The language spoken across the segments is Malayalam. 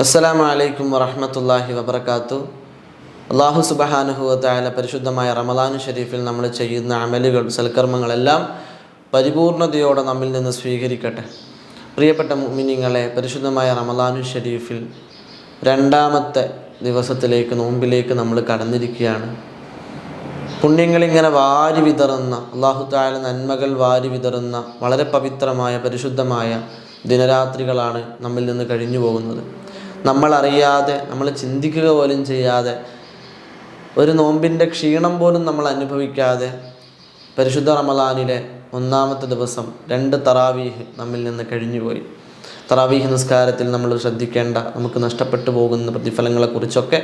അസ്സലാമു അലൈക്കും വറഹമത്തല്ലാഹി വബർക്കാത്തു അള്ളാഹു സുബഹാനുഹുവത്തായ പരിശുദ്ധമായ റമദാനു ഷരീഫിൽ നമ്മൾ ചെയ്യുന്ന അമലുകൾ സൽക്കർമ്മങ്ങളെല്ലാം പരിപൂർണതയോടെ നമ്മിൽ നിന്ന് സ്വീകരിക്കട്ടെ. പ്രിയപ്പെട്ട മിനിങ്ങളെ പരിശുദ്ധമായ റമദാനു ഷരീഫിൽ രണ്ടാമത്തെ ദിവസത്തിലേക്ക് നോമ്പിലേക്ക് നമ്മൾ കടന്നിരിക്കുകയാണ്. പുണ്യങ്ങളിങ്ങനെ വാരി വിതറുന്ന അള്ളാഹു താല നന്മകൾ വാരി വിതറുന്ന വളരെ പവിത്രമായ പരിശുദ്ധമായ ദിനരാത്രികളാണ് നമ്മിൽ നിന്ന് കഴിഞ്ഞു പോകുന്നത്. നമ്മൾ അറിയാതെ നമ്മൾ ചിന്തിക്കുക പോലും ചെയ്യാതെ ഒരു നോമ്പിന്റെ ക്ഷീണം പോലും നമ്മൾ അനുഭവിക്കാതെ പരിശുദ്ധ റമലാനിലെ ഒന്നാമത്തെ ദിവസം രണ്ട് തറാവീഹ് നമ്മിൽ നിന്ന് കഴിഞ്ഞുപോയി. തറാവീഹ് നിസ്കാരത്തിൽ നമ്മൾ ശ്രദ്ധിക്കേണ്ട നമുക്ക് നഷ്ടപ്പെട്ടു പോകുന്ന പ്രതിഫലങ്ങളെക്കുറിച്ചൊക്കെ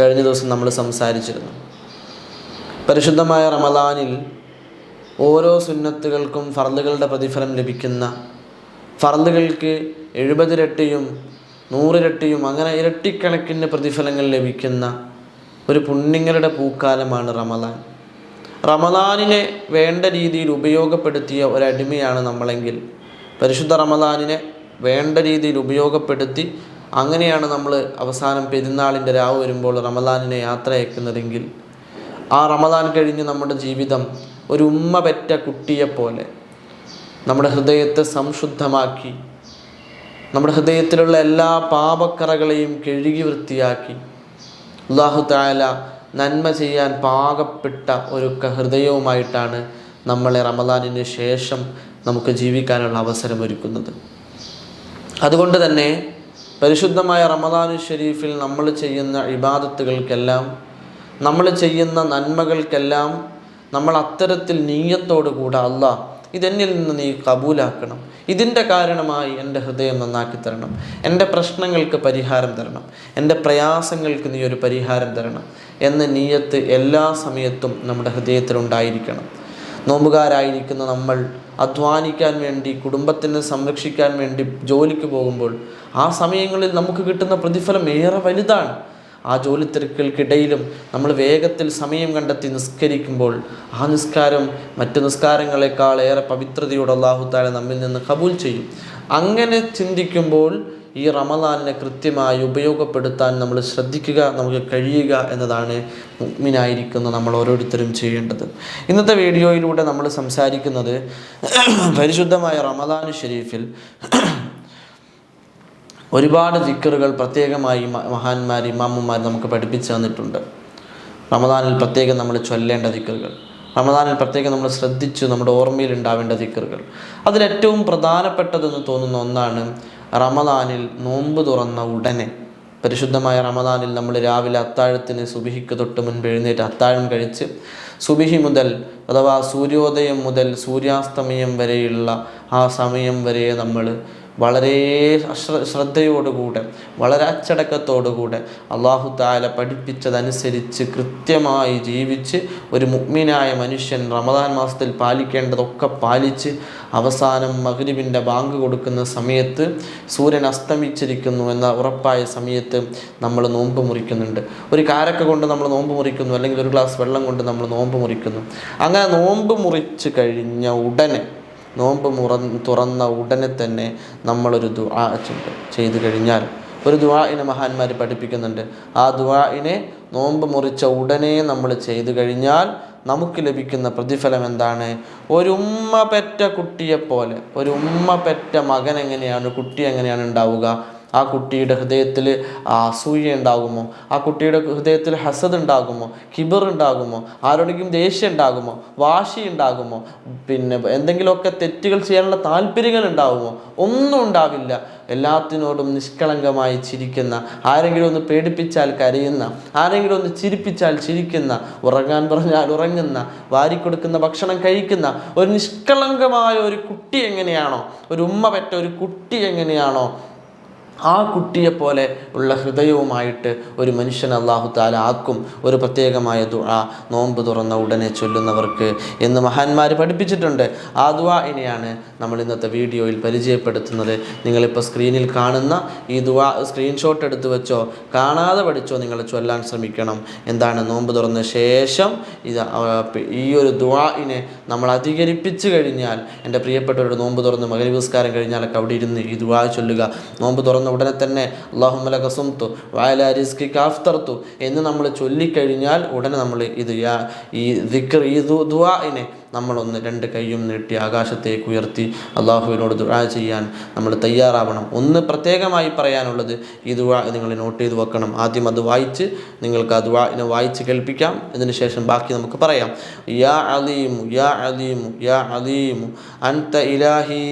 കഴിഞ്ഞ ദിവസം നമ്മൾ സംസാരിച്ചിരുന്നു. പരിശുദ്ധമായ റമലാനിൽ ഓരോ സുന്നത്തുകൾക്കും ഫർദുകളുടെ പ്രതിഫലം ലഭിക്കുന്ന ഫർദുകൾക്ക് എഴുപതിരട്ടിയും നൂറിരട്ടിയും അങ്ങനെ ഇരട്ടിക്കണക്കിന് പ്രതിഫലങ്ങൾ ലഭിക്കുന്ന ഒരു പുണ്യങ്ങളുടെ പൂക്കാലമാണ് റമദാൻ. റമദാനിനെ വേണ്ട രീതിയിൽ ഉപയോഗപ്പെടുത്തിയ ഒരടിമയാണ് നമ്മളെങ്കിൽ പരിശുദ്ധ റമദാനിനെ വേണ്ട രീതിയിൽ ഉപയോഗപ്പെടുത്തി അങ്ങനെയാണ് നമ്മൾ അവസാനം പെരുന്നാളിന്റെ രാവ് വരുമ്പോൾ റമദാനിനെ യാത്ര അയക്കുന്നതെങ്കിൽ ആ റമദാൻ കഴിഞ്ഞ് നമ്മുടെ ജീവിതം ഒരു ഉമ്മ പെറ്റ കുട്ടിയെപ്പോലെ നമ്മുടെ ഹൃദയത്തെ സംശുദ്ധമാക്കി നമ്മുടെ ഹൃദയത്തിലുള്ള എല്ലാ പാപക്കറകളെയും കഴുകി വൃത്തിയാക്കി. അള്ളാഹു താല നന്മ ചെയ്യാൻ പാകപ്പെട്ട ഒരു ഹൃദയവുമായിട്ടാണ് നമ്മളെ റമദാനിന് ശേഷം നമുക്ക് ജീവിക്കാനുള്ള അവസരം ഒരുക്കുന്നത്. അതുകൊണ്ട് തന്നെ പരിശുദ്ധമായ റമദാനു ഷെരീഫിൽ നമ്മൾ ചെയ്യുന്ന ഇബാദത്തുകൾക്കെല്ലാം നമ്മൾ ചെയ്യുന്ന നന്മകൾക്കെല്ലാം നമ്മൾ അത്തരത്തിൽ നീയത്തോടു കൂടെ അല്ല ഇതെന്നിൽ നിന്ന് നീ കബൂലാക്കണം. ഇതിന്റെ കാരണമായി എന്റെ ഹൃദയം നന്നാക്കി തരണം. എന്റെ പ്രശ്നങ്ങൾക്ക് പരിഹാരം തരണം. എന്റെ പ്രയാസങ്ങൾക്ക് നീ ഒരു പരിഹാരം തരണം എന്ന നീയത്ത് എല്ലാ സമയത്തും നമ്മുടെ ഹൃദയത്തിലുണ്ടായിരിക്കണം നോമ്പുകാരായിരിക്കുന്ന നമ്മൾ അധ്വാനിക്കാൻ വേണ്ടി കുടുംബത്തിനെ സംരക്ഷിക്കാൻ വേണ്ടി ജോലിക്ക് പോകുമ്പോൾ ആ സമയങ്ങളിൽ നമുക്ക് കിട്ടുന്ന പ്രതിഫലം ഏറെ വലുതാണ്. ആ ജോലി തിരക്കുകൾക്കിടയിലും നമ്മൾ വേഗത്തിൽ സമയം കണ്ടെത്തി നിസ്കരിക്കുമ്പോൾ ആ നിസ്കാരം മറ്റു നിസ്കാരങ്ങളെക്കാൾ ഏറെ പവിത്രതയോടെ അള്ളാഹു താല നമ്മിൽ നിന്ന് കബൂൽ ചെയ്യും. അങ്ങനെ ചിന്തിക്കുമ്പോൾ ഈ റമദാനിനെ കൃത്യമായി ഉപയോഗപ്പെടുത്താൻ നമ്മൾ ശ്രദ്ധിക്കുക നമുക്ക് കഴിയുക എന്നതാണ് മുഗ്മിനായിരിക്കുന്ന നമ്മൾ ഓരോരുത്തരും ചെയ്യേണ്ടത്. ഇന്നത്തെ വീഡിയോയിലൂടെ നമ്മൾ സംസാരിക്കുന്നത് പരിശുദ്ധമായ റമദാൻ ഷരീഫിൽ ഒരുപാട് ദിക്കറുകൾ പ്രത്യേകമായി മഹാന്മാർ ഇമാമുമാർ നമുക്ക് പഠിപ്പിച്ചു തന്നിട്ടുണ്ട്. റമദാനിൽ പ്രത്യേകം നമ്മൾ ചൊല്ലേണ്ട ദിക്കറുകൾ. റമദാനിൽ പ്രത്യേകം നമ്മൾ ശ്രദ്ധിച്ചു നമ്മുടെ ഓർമ്മയിൽ ഉണ്ടാവേണ്ട ദിക്കറുകൾ അതിലേറ്റവും പ്രധാനപ്പെട്ടതെന്ന് തോന്നുന്ന ഒന്നാണ് റമദാനിൽ നോമ്പ് തുറന്ന ഉടനെ. പരിശുദ്ധമായ റമദാനിൽ നമ്മൾ രാവിലെ അത്താഴത്തിന് സുബിഹിക്ക് തൊട്ട് മുൻപ് എഴുന്നേറ്റ് അത്താഴം കഴിച്ച് സുബിഹി മുതൽ അഥവാ സൂര്യോദയം മുതൽ സൂര്യാസ്തമയം വരെയുള്ള ആ സമയം വരെ നമ്മൾ വളരെ ശ്രദ്ധയോടുകൂടെ വളരെ അച്ചടക്കത്തോടുകൂടെ അള്ളാഹു താല പഠിപ്പിച്ചതനുസരിച്ച് കൃത്യമായി ജീവിച്ച് ഒരു മുഗ്മിനായ മനുഷ്യൻ റമദാൻ മാസത്തിൽ പാലിക്കേണ്ടതൊക്കെ പാലിച്ച് അവസാനം മഗ്രിബിന്റെ ബാങ്ക് കൊടുക്കുന്ന സമയത്ത് സൂര്യൻ അസ്തമിച്ചിരിക്കുന്നു എന്ന ഉറപ്പായ സമയത്ത് നമ്മൾ നോമ്പ് മുറിക്കുന്നുണ്ട്. ഒരു കാരക്ക കൊണ്ട് നമ്മൾ നോമ്പ് മുറിക്കുന്നു അല്ലെങ്കിൽ ഒരു ഗ്ലാസ് വെള്ളം കൊണ്ട് നമ്മൾ നോമ്പ് മുറിക്കുന്നു. അങ്ങനെ നോമ്പ് മുറിച്ച് കഴിഞ്ഞ ഉടനെ നോമ്പ് മുറ തുറന്ന ഉടനെ തന്നെ നമ്മളൊരു ദുആ. ചെയ്തു കഴിഞ്ഞാൽ ഒരു ദുആഇനെ മഹാന്മാർ പഠിപ്പിക്കുന്നുണ്ട് ആ ദുആഇനെ നോമ്പ് മുറിച്ച ഉടനെ നമ്മൾ ചെയ്തു കഴിഞ്ഞാൽ നമുക്ക് ലഭിക്കുന്ന പ്രതിഫലം എന്താണ് ഒരു ഉമ്മ പെറ്റ കുട്ടിയെപ്പോലെ ഒരു ഉമ്മ പെറ്റ മകൻ എങ്ങനെയാണ് കുട്ടി എങ്ങനെയാണ് ഉണ്ടാവുക ആ കുട്ടിയുടെ ഹൃദയത്തിൽ അസൂയ ഉണ്ടാകുമോ? ആ കുട്ടിയുടെ ഹൃദയത്തിൽ ഹസദ് ഉണ്ടാകുമോ? കിബർ ഉണ്ടാകുമോ? ആരോടെങ്കിലും ദേഷ്യം ഉണ്ടാകുമോ? വാശി ഉണ്ടാകുമോ? പിന്നെ എന്തെങ്കിലുമൊക്കെ തെറ്റുകൾ ചെയ്യാനുള്ള താല്പര്യങ്ങൾ ഉണ്ടാകുമോ ഒന്നും ഉണ്ടാവില്ല. എല്ലാത്തിനോടും നിഷ്കളങ്കമായി ചിരിക്കുന്ന ആരെങ്കിലും ഒന്ന് പേടിപ്പിച്ചാൽ കരയുന്ന ആരെങ്കിലും ഒന്ന് ചിരിപ്പിച്ചാൽ ചിരിക്കുന്ന ഉറങ്ങാൻ പറഞ്ഞാൽ ഉറങ്ങുന്ന വാരിക്കൊടുക്കുന്ന ഭക്ഷണം കഴിക്കുന്ന ഒരു നിഷ്കളങ്കമായ ഒരു കുട്ടി എങ്ങനെയാണോ? ഒരു ഉമ്മ പെറ്റ ഒരു കുട്ടി എങ്ങനെയാണോ? ആ കുട്ടിയെ പോലെ ഉള്ള ഹൃദയവുമായിട്ട് ഒരു മനുഷ്യൻ അള്ളാഹു താല ആക്കും. ഒരു പ്രത്യേകമായ ദുആ നോമ്പ് തുറന്ന ഉടനെ ചൊല്ലുന്നവർക്ക് എന്ന് മഹാന്മാർ പഠിപ്പിച്ചിട്ടുണ്ട്. ആ ദുആ ഇനിയാണ് നമ്മൾ ഇന്നത്തെ വീഡിയോയിൽ പരിചയപ്പെടുത്തുന്നത്. നിങ്ങളിപ്പോൾ സ്ക്രീനിൽ കാണുന്ന ഈ ദുആ സ്ക്രീൻഷോട്ട് എടുത്ത് വെച്ചോ കാണാതെ പഠിച്ചോ നിങ്ങൾ ചൊല്ലാൻ ശ്രമിക്കണം. എന്താണ്? നോമ്പ് തുറന്ന ശേഷം ഇത് ഈ ഒരു ദുആഇനെ നമ്മൾ അധികരിപ്പിച്ച് കഴിഞ്ഞാൽ എന്റെ പ്രിയപ്പെട്ടവരുടെ നോമ്പ് തുറന്ന് മകരവിസ്കാരം കഴിഞ്ഞാലൊക്കെ അവിടെ ഇരുന്ന് ഈ ദുആ ചൊല്ലുക. നോമ്പ് തുറന്ന ഉടനെ തന്നെ അള്ളാഹുമല കസുംതു വായല റിസ്കി കാഫ്തർത്തു എന്ന് നമ്മൾ ചൊല്ലിക്കഴിഞ്ഞാൽ ഉടനെ നമ്മൾ ഇത് ഈ ദിക്ർ ഈ ദുവാഇനെ നമ്മളൊന്ന് രണ്ട് കൈയും നീട്ടി ആകാശത്തേക്ക് ഉയർത്തി അള്ളാഹുവിനോട് ദുആ ചെയ്യാൻ നമ്മൾ തയ്യാറാവണം ഒന്ന് പ്രത്യേകമായി പറയാനുള്ളത് ഈ ദുആ നിങ്ങൾ നോട്ട് ചെയ്ത് വെക്കണം ആദ്യം അത് വായിച്ച് നിങ്ങൾക്ക് ആ ദുആനെ വായിച്ച് കേൾപ്പിക്കാം ഇതിന് ശേഷം ബാക്കി നമുക്ക് പറയാം യാ അലീമു യാ അലീമു യാ അലീമു അൻത ഇലാഹി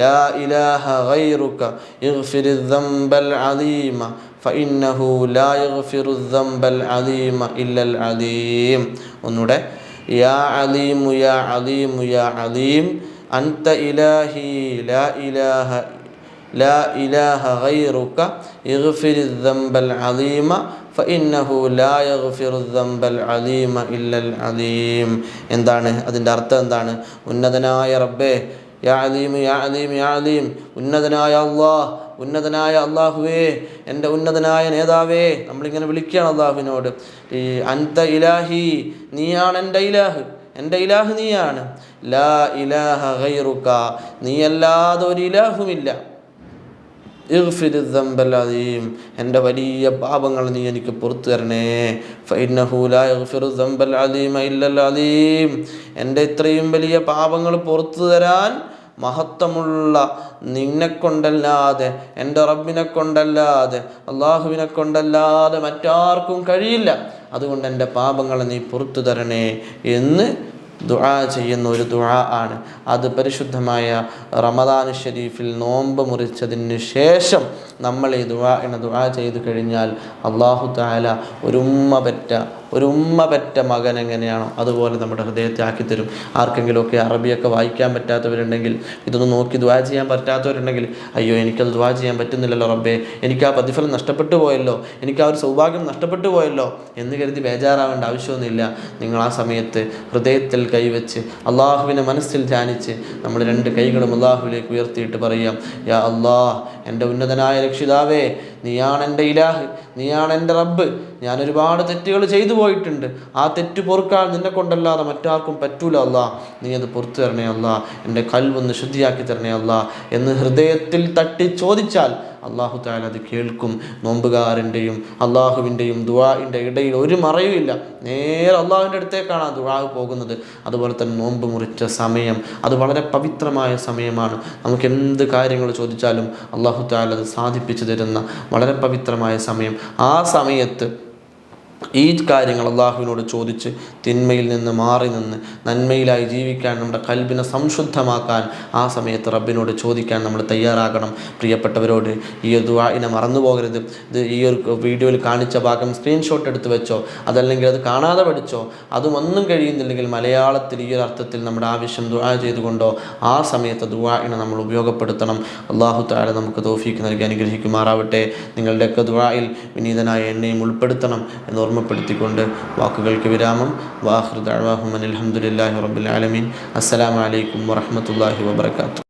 ലാ ഇലാഹ ഗൈറുക ഇഗ്ഫിർ الذنب العظيم فإنه لا يغفر الذنب العظيم إلا العظيم ഒന്നുകൂടെ يا عليم يا عليم يا عليم أنت إلهي لا إله لا إله غيرك اغفر الذنب العظيم فإنه لا يغفر الذنب العظيم إلا العظيم എന്താണ് അതിൻ്റെ അർത്ഥം എന്താണ് ഉന്നതനായ റബ്ബേ യാ അലീം യാ അലീം യാ അലീം. ഉന്നതനായ അള്ളാഹ് ഉന്നതനായ അള്ളാഹുവേ എന്റെ ഉന്നതനായ നേതാവേ നമ്മളിങ്ങനെ വിളിക്കുകയാണ് അള്ളാഹുവിനോട്. ഈ അൻത ഇലാഹി നീയാണ് എന്റെ ഇലാഹ്. എന്റെ ഇലാഹ് നീയാണ്. ലാ ഇലാഹ ഗൈറുക്ക നീയല്ലാതെ ഒരു ഇലാഹുമില്ല. ഇഗ്ഫിറുദ്ദംബലീം എന്റെ വലിയ പാപങ്ങൾ നീ എനിക്ക് പുറത്തു തരണേ. അലീം എന്റെ ഇത്രയും വലിയ പാപങ്ങൾ പുറത്തു തരാൻ മഹത്വമുള്ള നിന്നെ കൊണ്ടല്ലാതെ എന്റെ റബ്ബിനെ കൊണ്ടല്ലാതെ അള്ളാഹുവിനെ കൊണ്ടല്ലാതെ മറ്റാർക്കും കഴിയില്ല. അതുകൊണ്ട് എന്റെ പാപങ്ങളെ നീ പുറത്തു തരണേ എന്ന് ദുആ ചെയ്യുന്ന ഒരു ദുആ ആണ്. അത് പരിശുദ്ധമായ റമദാൻ ഷരീഫിൽ നോമ്പ് മുറിച്ചതിന് ശേഷം നമ്മൾ ഈ ദുആ എന്ന ദുആ ചെയ്തു കഴിഞ്ഞാൽ അള്ളാഹു താല ഒരു ഉമ്മ പറ്റ ഒരു ഉമ്മ പറ്റ മകൻ എങ്ങനെയാണോ അതുപോലെ നമ്മുടെ ഹൃദയത്തെ ആക്കിത്തരും ആർക്കെങ്കിലുമൊക്കെ അറബിയൊക്കെ വായിക്കാൻ പറ്റാത്തവരുണ്ടെങ്കിൽ ഇതൊന്നും നോക്കി ദുആ ചെയ്യാൻ പറ്റാത്തവരുണ്ടെങ്കിൽ അയ്യോ എനിക്കത് ദുആ ചെയ്യാൻ പറ്റുന്നില്ലല്ലോ റബ്ബേ. എനിക്ക് ആ പ്രതിഫലം നഷ്ടപ്പെട്ടു പോയല്ലോ. എനിക്ക് ആ ഒരു സൗഭാഗ്യം നഷ്ടപ്പെട്ടു പോയല്ലോ എന്ന് കരുതി ബേജാറാവേണ്ട ആവശ്യമൊന്നുമില്ല. നിങ്ങൾ ആ സമയത്ത് ഹൃദയത്തിൽ കൈവച്ച് അള്ളാഹുവിനെ മനസ്സിൽ ധ്യാനിച്ച് നമ്മൾ രണ്ട് കൈകളും അള്ളാഹുവിലേക്ക് ഉയർത്തിയിട്ട് പറയാം യാ അള്ളാഹ് എന്റെ ഉന്നതനായ ಪರೀಕ್ಷಿದಾವೆ നീയാണ് എന്റെ ഇലാഹ് നീയാണ് എന്റെ റബ്ബ്. ഞാൻ ഒരുപാട് തെറ്റുകൾ ചെയ്തു പോയിട്ടുണ്ട്. ആ തെറ്റ് പൊറുക്കാൻ നിന്നെ കൊണ്ടല്ലാതെ മറ്റാർക്കും പറ്റൂല അല്ല. നീ അത് പുറത്തു തരണേ അല്ല. എന്റെ കൽവൊന്ന് ശുദ്ധിയാക്കി തരണേ അല്ല. എന്ന് ഹൃദയത്തിൽ തട്ടി ചോദിച്ചാൽ അള്ളാഹു താല അത് കേൾക്കും. നോമ്പുകാരന്റെയും അള്ളാഹുവിന്റെയും ദുവാഹിന്റെ ഇടയിൽ ഒരു മറയുമില്ല. നേരെ അള്ളാഹുവിന്റെ അടുത്തേക്കാണ് ആ ദുവാഹ് പോകുന്നത്. അതുപോലെ തന്നെ നോമ്പ് മുറിച്ച സമയം അത് വളരെ പവിത്രമായ സമയമാണ്. നമുക്ക് എന്ത് കാര്യങ്ങൾ ചോദിച്ചാലും അള്ളാഹു താല അത് സാധിപ്പിച്ചു തരുന്ന വളരെ പവിത്രമായ സമയം. ആ സമയത്ത് ഈ കാര്യങ്ങൾ അള്ളാഹുവിനോട് ചോദിച്ച് തിന്മയിൽ നിന്ന് മാറി നിന്ന് നന്മയിലായി ജീവിക്കാൻ നമ്മുടെ കൽബിനെ സംശുദ്ധമാക്കാൻ ആ സമയത്ത് റബ്ബിനോട് ചോദിക്കാൻ നമ്മൾ തയ്യാറാകണം. പ്രിയപ്പെട്ടവരോട് ഈ ഒരു ദുആഇനെ മറന്നു പോകരുത്. ഇത് ഈ ഒരു വീഡിയോയിൽ കാണിച്ച ഭാഗം സ്ക്രീൻഷോട്ട് എടുത്ത് വെച്ചോ അതല്ലെങ്കിൽ അത് കാണാതെ പഠിച്ചോ അതും ഒന്നും കഴിയുന്നില്ലെങ്കിൽ മലയാളത്തിൽ ഈ ഒരു അർത്ഥത്തിൽ നമ്മുടെ ആവശ്യം ദുആ ചെയ്തുകൊണ്ടോ ആ സമയത്ത് ദുആഇനെ നമ്മൾ ഉപയോഗപ്പെടുത്തണം. അള്ളാഹു താല നമുക്ക് തോഫീക്ക് നൽകി അനുഗ്രഹിക്കുമാറാവട്ടെ. നിങ്ങളുടെയൊക്കെ ദുവായിൽ വിനീതനായ എന്നെയും ഉൾപ്പെടുത്തണം എന്ന് ഓർമ്മപ്പെടുത്തിക്കൊണ്ട് വാക്കുകൾക്ക് വിരാമം. വാഹൃദ് അഹമ്മൻ അലഹമുല്ലാഹി റബുലാലമീൻ അസ്സലാമലൈക്കും വറഹമത്തല്ലാഹി വബർക്കാത്തു